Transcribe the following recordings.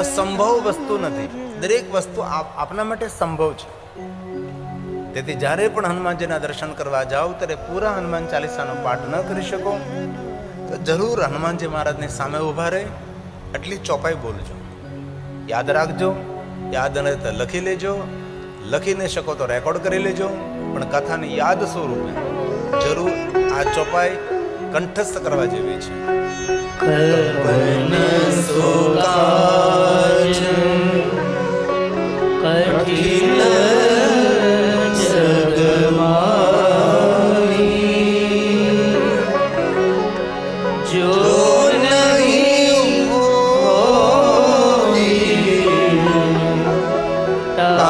અસંભવ વસ્તુ નથી. દરેક વસ્તુ આપ- આપના માટે સંભવ છે. તેથી જ્યારે પણ હનુમાનજીના દર્શન કરવા જાઓ, ત્યારે પૂરા હનુમાન ચાલીસાનો પાઠ ન કરી શકો. તો જરૂર હનુમાનજી મહારાજની સામે ઊભા રહે, એટલી ચોપાઈ બોલજો. યાદ રાખજો, યાદ ન લખી લેજો. લખી ન શકો તો રેકોર્ડ કરી લેજો, પણ કથાની યાદ સ્વરૂપે જરૂર આ ચોપાઈ કંઠસ્થ કરવા જેવી છે. કવન સુકાજ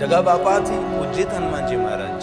જગા બાપાથી પૂજિત હનુમાનજી મહારાજ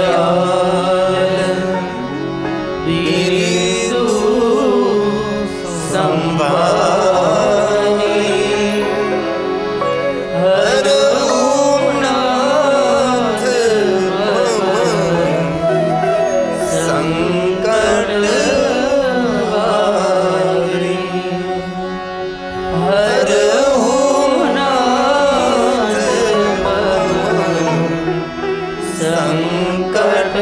संकट